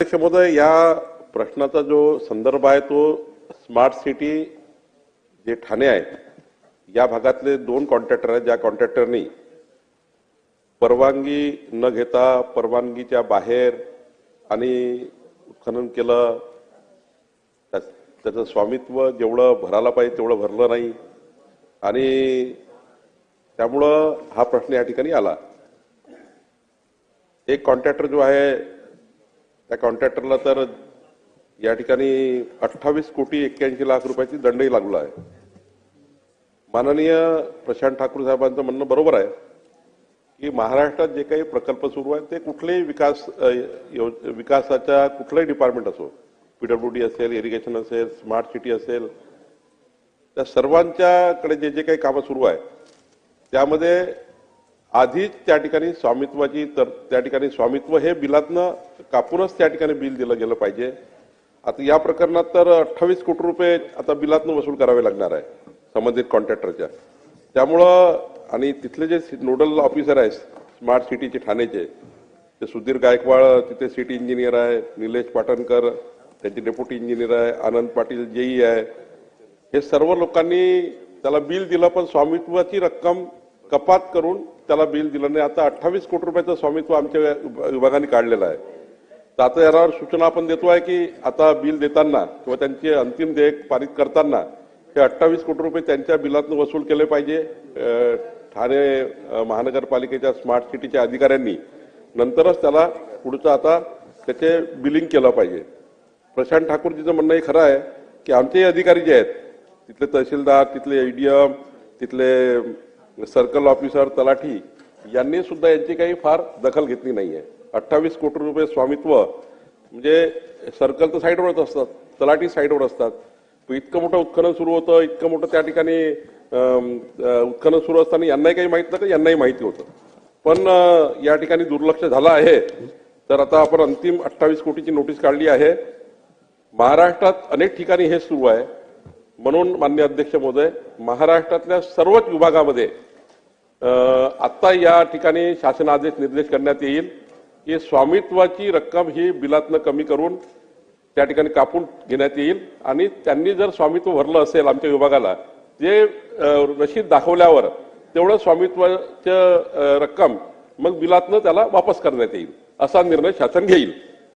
अध्यक्ष महोदय या प्रश्नाचा जो संदर्भ आहे तो स्मार्ट सिटी जे ठाणे आहे या भागातले दोन कॉन्ट्रॅक्टर आहेत. ज्या कॉन्ट्रॅक्टरनी परवानगी न घेता परवानगीच्या बाहेर आणि उत्खनन केलं त्या- त्याचं स्वामित्व जेवढं भरायला पाहिजे तेवढं भरलं नाही. आणि त्यामुळं हा प्रश्न या ठिकाणी आला. एक कॉन्ट्रॅक्टर जो आहे त्या कॉन्ट्रॅक्टरला तर या ठिकाणी अठ्ठावीस कोटी एक्क्याऐंशी लाख रुपयाची दंडही लागला आहे. माननीय प्रशांत ठाकूर साहेबांचं म्हणणं बरोबर आहे की महाराष्ट्रात जे काही प्रकल्प सुरू आहेत ते कुठलेही विकास विकासाच्या कुठलंही डिपार्टमेंट असो पीडब्ल्यू डी असेल इरिगेशन असेल स्मार्ट सिटी असेल त्या सर्वांच्याकडे जे जे काही कामं सुरू आहे त्यामध्ये आधीच त्या ठिकाणी स्वामित्वाची तर त्या ठिकाणी स्वामित्व हे बिलातनं कापूनच त्या ठिकाणी बिल दिलं गेलं पाहिजे. आता या प्रकरणात तर अठ्ठावीस कोटी रुपये आता बिलातनं वसूल करावे लागणार आहे संबंधित कॉन्ट्रॅक्टरच्या. त्यामुळं आणि तिथले जे नोडल ऑफिसर आहेत स्मार्ट सिटीचे ठाण्याचे ते सुधीर गायकवाड तिथे सिटी इंजिनियर आहे निलेश पाटणकर त्यांचे डेप्युटी इंजिनियर आहे आनंद पाटील जेई आहे. हे सर्व लोकांनी त्याला बिल दिलं पण स्वामित्वाची रक्कम कपात करून त्याला बिल दिलं नाही. आता अठ्ठावीस कोटी रुपयाचं स्वामित्व आमच्या विभागाने काढलेलं आहे. तर आता यावर सूचना आपण देतो आहे की आता बिल देताना किंवा त्यांचे अंतिम देयक पारित करताना हे अठ्ठावीस कोटी रुपये त्यांच्या बिलातून वसूल केले पाहिजे. ठाणे महानगरपालिकेच्या स्मार्ट सिटीच्या अधिकाऱ्यांनी. नंतरच त्याला पुढचं आता त्याचे बिलिंग केलं पाहिजे. प्रशांत ठाकूरजीचं म्हणणं हे खरं आहे की आमचे अधिकारी जे आहेत तिथले तहसीलदार तिथले एडीएम तिथले सर्कल ऑफिसर तलाठी यांनी सुद्धा यांची काही फार दखल घेतली नाही आहे अठ्ठावीस कोटी रुपये स्वामित्व म्हणजे सर्कल तर साईडवरच असतात तलाठी साईडवर असतात. इतकं मोठं उत्खनन सुरू होतं इतकं मोठं त्या ठिकाणी उत्खनन सुरू असताना यांनाही काही माहीत नव्हतं यांनाही माहिती होतं. पण या ठिकाणी दुर्लक्ष झालं आहे. तर आता आपण अंतिम अठ्ठावीस कोटीची नोटीस काढली आहे. महाराष्ट्रात अनेक ठिकाणी हे सुरू आहे. म्हणून मान्य अध्यक्ष महोदय महाराष्ट्रातल्या सर्वच विभागामध्ये आत्ता या ठिकाणी शासन आदेश निर्देश करण्यात येईल की स्वामित्वाची रक्कम ही बिलातनं कमी करून त्या ठिकाणी कापून घेण्यात येईल. आणि त्यांनी जर स्वामित्व भरलं असेल आमच्या विभागाला ते रशीद दाखवल्यावर तेवढं स्वामित्वाचं रक्कम मग बिलातनं त्याला वापस करण्यात येईल असा निर्णय शासन घेईल.